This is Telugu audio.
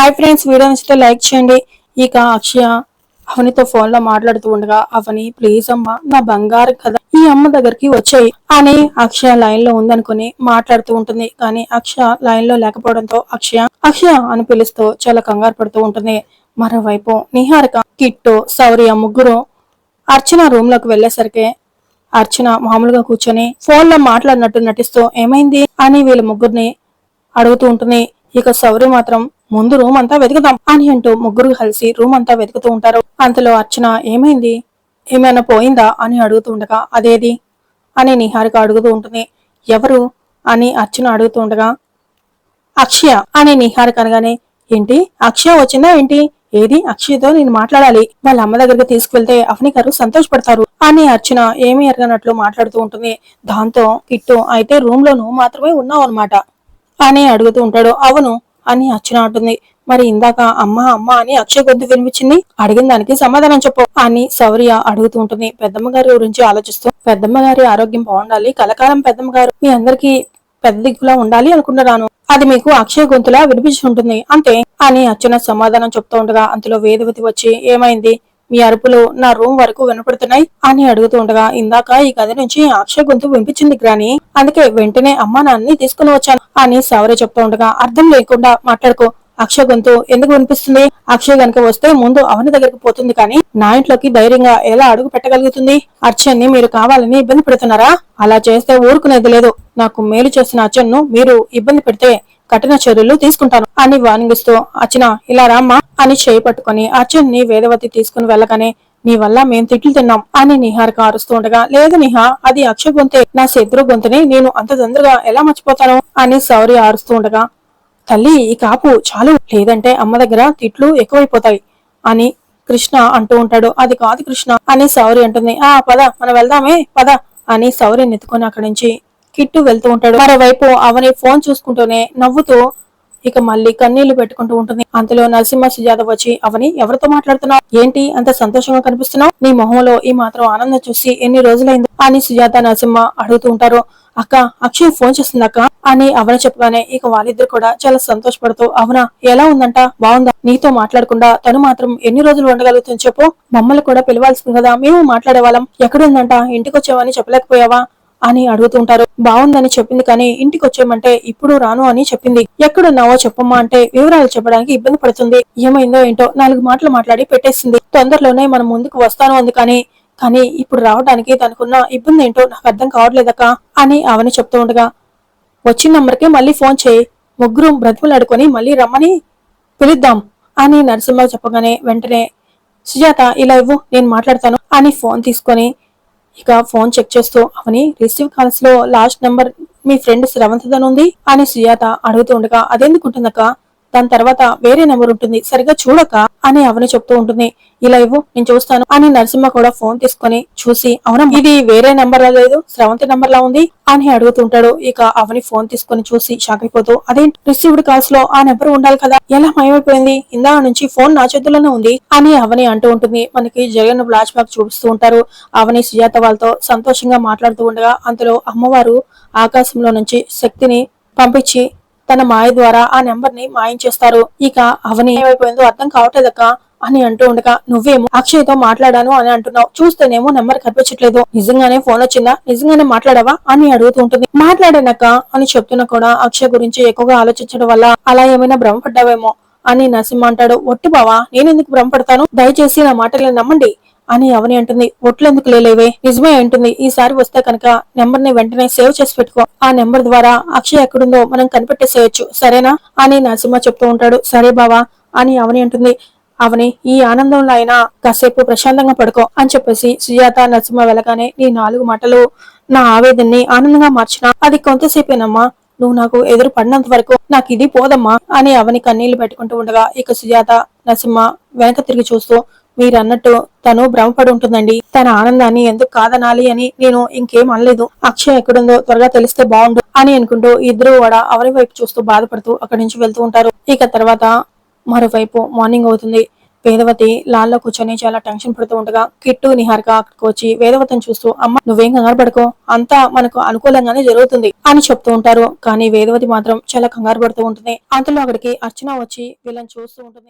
హాయ్ ఫ్రెండ్స్ వీడియో నచ్చితే లైక్ చేయండి. ఇక అక్షయ అవనితో ఫోన్లో మాట్లాడుతూ ఉండగా అవని ప్లీజ్ అమ్మ నా బంగారం కదా ఈ అమ్మ దగ్గరికి వచ్చాయి అని అక్షయ లైన్లో ఉందనుకుని మాట్లాడుతూ ఉంటుంది. కానీ అక్షయ లైన్లో లేకపోవడంతో అక్షయ అక్షయ అని పిలుస్తూ చాలా కంగారు పడుతూ ఉంటుంది. మరోవైపు నిహారిక కిట్టు సౌర్య ముగ్గురు అర్చన రూమ్లోకి వెళ్ళేసరికి అర్చన మామూలుగా కూర్చొని ఫోన్లో మాట్లాడినట్టు నటిస్తూ ఏమైంది? అని వీళ్ళ ముగ్గురిని అడుగుతూ ఉంటుంది. ఇక సౌర్య మాత్రం ముందు రూమ్ అంతా వెతుకుదాం అని అంటూ ముగ్గురు కలిసి రూమ్ అంతా వెతుకుతూ ఉంటారు. అంతలో అర్చన ఏమైంది? ఏమైనా పోయిందా? అని అడుగుతూ ఉండగా అదేది? అని నిహారిక అడుగుతూ ఉంటుంది. ఎవరు? అని అర్చన అడుగుతూ ఉండగా అక్షయ అని నిహారిక అనగానే ఏంటి? అక్షయ వచ్చిందా ఏంటి? ఏది? అక్షయతో నేను మాట్లాడాలి. వాళ్ళ అమ్మ దగ్గరికి తీసుకువెళ్తే అవని గారు సంతోషపడతారు అని అర్చన ఏమీ ఎరగనట్లు మాట్లాడుతూ ఉంటుంది. దాంతో కిట్టు అయితే రూమ్లో నువ్వు మాత్రమే ఉన్నావు అనమాట అని అడుగుతూ ఉంటాడు. అవును అని అర్చన అంటుంది. మరి ఇందాక అమ్మ అమ్మ అని అక్షయ్ గొంతు వినిపించింది. అడిగిన దానికి సమాధానం చెప్పు అని శౌర్య అడుగుతూ ఉంటుంది. పెద్దమ్మ గారి గురించి ఆలోచిస్తూ పెద్దమ్మ గారి ఆరోగ్యం బాగుండాలి కలకాలం పెద్దమ్మ గారు మీ అందరికీ పెద్ద దిక్కులా ఉండాలి అనుకుంటున్నాను. అది మీకు అక్షయ గొంతులా వినిపించి ఉంటుంది. అంతే అని అర్చన సమాధానం చెప్తూ ఉండగా అంతలో వేదవతి వచ్చి ఏమైంది? మీ అరుపులు నా రూమ్ వరకు వినపడుతున్నాయి అని అడుగుతూ ఉండగా ఇందాక ఈ గది నుంచి అక్షయ గొంతు వినిపించింది గ్రాని. అందుకే వెంటనే అమ్మా నాన్నని తీసుకుని వచ్చాను. అని సవరే చెప్తూ ఉండగా అర్థం లేకుండా మాట్లాడుకో. అక్షయ గొంతు ఎందుకు వినిపిస్తుంది? అక్షయ్ గనుక వస్తే ముందు అవని దగ్గరికి పోతుంది కానీ నా ఇంట్లోకి ధైర్యంగా ఎలా అడుగు పెట్టగలుగుతుంది? అర్చన్ని మీరు కావాలని ఇబ్బంది పెడుతున్నారా? అలా చేస్తే ఊరుకునేది లేదు. నాకు మేలు చేసిన అర్చన్ను మీరు ఇబ్బంది పెడితే కఠిన చర్యలు తీసుకుంటాను అని వార్నింగిస్తూ అర్చన ఇలా రామ్మా అని చేయి పట్టుకుని అర్చన్ని వేదవతి తీసుకుని వెళ్ళగానే నీ వల్ల మేం తిట్లు తిన్నాం అని నిహారిక ఆరుస్తూ ఉండగా లేదు నిహా అది అక్ష గొంతే నా శత్రు గొంతుని నేను అంత తొందరగా ఎలా మర్చిపోతాను అని సౌరి ఆరుస్తూ ఉండగా తల్లి ఈ కాపు చాలు లేదంటే అమ్మ దగ్గర తిట్లు ఎక్కువైపోతాయి అని కృష్ణ అంటూ ఉంటాడు. అది కాదు కృష్ణ అని సౌరి అంటుంది. ఆ పద మనం వెళ్దామే పద అని సౌరి నెత్తుకొని అక్కడి నుంచి కిట్టు వెళ్తూ ఉంటాడు. మరోవైపు అవని ఫోన్ చూసుకుంటూనే నవ్వుతూ ఇక మళ్ళీ కన్నీళ్ళు పెట్టుకుంటూ ఉంటుంది. అంతలో నరసింహ సుజాత వచ్చి అవని ఎవరితో మాట్లాడుతున్నావు? ఏంటి? అంత సంతోషంగా కనిపిస్తున్నావు? నీ మొహంలో ఈ మాత్రం ఆనందం చూసి ఎన్ని రోజులైంది? అని సుజాత నరసింహ అడుగుతూ ఉంటారు. అక్క అక్షయ్ ఫోన్ చేస్తుంది అక్క అని అవన చెప్పగానే ఇక వాళ్ళిద్దరు కూడా చాలా సంతోషపడుతూ అవునా? ఎలా ఉందంట? బాగుందా? నీతో మాట్లాడకుండా తను మాత్రం ఎన్ని రోజులు ఉండగలుగుతుంది చెప్పు? మమ్మల్ని కూడా పిలవాల్సింది కదా మేము మాట్లాడే వాళ్ళం. ఎక్కడుందంట ఇంటికి వచ్చావని చెప్పలేకపోయావా? అని అడుగుతుంటారు. బాగుందని చెప్పింది కానీ ఇంటికి వచ్చేయమంటే ఇప్పుడు రాను అని చెప్పింది. ఎక్కడున్నావో చెప్పమ్మా అంటే వివరాలు చెప్పడానికి ఇబ్బంది పడుతుంది. ఏమైందో ఏంటో నాలుగు మాటలు మాట్లాడి పెట్టేసింది. తొందరలోనే మనం ముందుకు వస్తాను అంది కానీ కానీ ఇప్పుడు రావడానికి తనకున్న ఇబ్బంది ఏంటో నాకు అర్థం కావట్లేదక్క అని అవని చెప్తూ ఉండగా వచ్చిన నంబర్కే మళ్ళీ ఫోన్ చేయి. ముగ్గురు బ్రతిమలాడుకొని మళ్ళీ రమ్మని పిలుద్దాం అని నరసింహ చెప్పగానే వెంటనే సుజాత ఇలా ఇవ్వు నేను మాట్లాడతాను అని ఫోన్ తీసుకొని ఇక ఫోన్ చెక్ చేస్తూ అవని రిసీవ్ కాల్స్లో లాస్ట్ నెంబర్ మీ ఫ్రెండ్ శ్రవంతదన్ ఉంది అని సుజాత అడుగుతూ ఉండగా అదెందుకుంటుందక్క దాని తర్వాత వేరే నెంబర్ ఉంటుంది. సరిగా చూడక అని అవని చెప్తూ ఉంటుంది. ఇలా ఇవ్వు నేను చూస్తాను అని నరసింహ కూడా ఫోన్ తీసుకొని చూసి అవునా ఇది వేరే నెంబర్ లా లేదు స్రవంతి నెంబర్ లా ఉంది అని అడుగుతుంటాడు ఇక అవని ఫోన్ తీసుకొని చూసి షాక్ అయిపోతూ అదే రిసీవ్డ్ కాల్స్లో ఆ నెంబర్ ఉండాలి కదా? ఎలా మాయమైపోయింది? ఇందా నుంచి ఫోన్ నా చేతుల్లోనే ఉంది అని అవని అంటూ ఉంటుంది. మనకి జగన్ ఫ్లాష్ బ్యాక్ చూపిస్తూ ఉంటారు. అవని సుజాత వాళ్ళతో సంతోషంగా మాట్లాడుతూ ఉండగా అంతలో అమ్మవారు ఆకాశంలో నుంచి శక్తిని పంపించి తన మాయ ద్వారా ఆ నెంబర్ని మాయించేస్తారు ఇక అవని ఏమైపోయిందో అర్థం కావట్లేదక్క అని అంటూ ఉండగా నువ్వేమో అక్షయ్తో మాట్లాడాను అని అంటున్నావు. చూస్తేనేమో నెంబర్ కనిపించట్లేదు. నిజంగానే ఫోన్ వచ్చిందా? నిజంగానే మాట్లాడావా? అని అడుగుతూ ఉంటుంది. మాట్లాడానక్క అని చెప్తున్నా కూడా అక్షయ్ గురించి ఎక్కువగా ఆలోచించడం వల్ల అలా ఏమైనా భ్రమపడ్డావేమో అని నరసింహ అంటాడు. ఒట్టు బావా నేనెందుకు భ్రమపడతాను? దయచేసి నా మాటలను నమ్మండి. అని అవని అంటుంది. ఒట్లెందుకు లేలేవే నిజమే అంటుంది. ఈసారి వస్తే కనుక నెంబర్ని వెంటనే సేవ్ చేసి పెట్టుకో. ఆ నెంబర్ ద్వారా అక్షయ్ ఎక్కడుందో మనం కనిపెట్టేసేయచ్చు. సరేనా? అని నరసింహ చెప్తూ ఉంటాడు. సరే బావా అని అవని అంటుంది. అవని ఈ ఆనందంలో అయినా కాసేపు ప్రశాంతంగా పడుకో అని చెప్పేసి సుజాత నరసింహ వెళ్ళగానే నీ నాలుగు మాటలు నా ఆవేదన్ని ఆనందంగా మార్చిన. అది కొంతసేపేనమ్మా. నువ్వు నాకు ఎదురు పడినంత వరకు నాకు ఇది పోదమ్మా అని అవని కన్నీళ్ళు పెట్టుకుంటూ ఉండగా ఇక సుజాత నరసింహ వెనక తిరిగి చూస్తూ మీరన్నట్టు తను భ్రమపడి ఉంటుందండి తన ఆనందాన్ని ఎందుకు కాదనాలి అని నేను ఇంకేం అనలేదు. అక్షయ్ ఎక్కడుందో త్వరగా తెలిస్తే బాగుండు అని అనుకుంటూ ఇద్దరు కూడా అవరి వైపు చూస్తూ బాధపడుతూ అక్కడి నుంచి వెళ్తూ ఉంటారు. ఇక తర్వాత మరోవైపు మార్నింగ్ అవుతుంది. వేదవతి లాల్లో కూర్చొని చాలా టెన్షన్ పడుతూ ఉండగా కిట్టు నిహారిక అక్కడికి వచ్చి వేదవతిని చూస్తూ అమ్మ నువ్వేం కంగారు పడుకో. అంతా మనకు అనుకూలంగానే జరుగుతుంది అని చెప్తూ ఉంటారు. కానీ వేదవతి మాత్రం చాలా కంగారు పడుతూ ఉంటుంది. అంతలో అక్కడికి అర్చన వచ్చి వీళ్ళని చూస్తూ ఉంటుంది.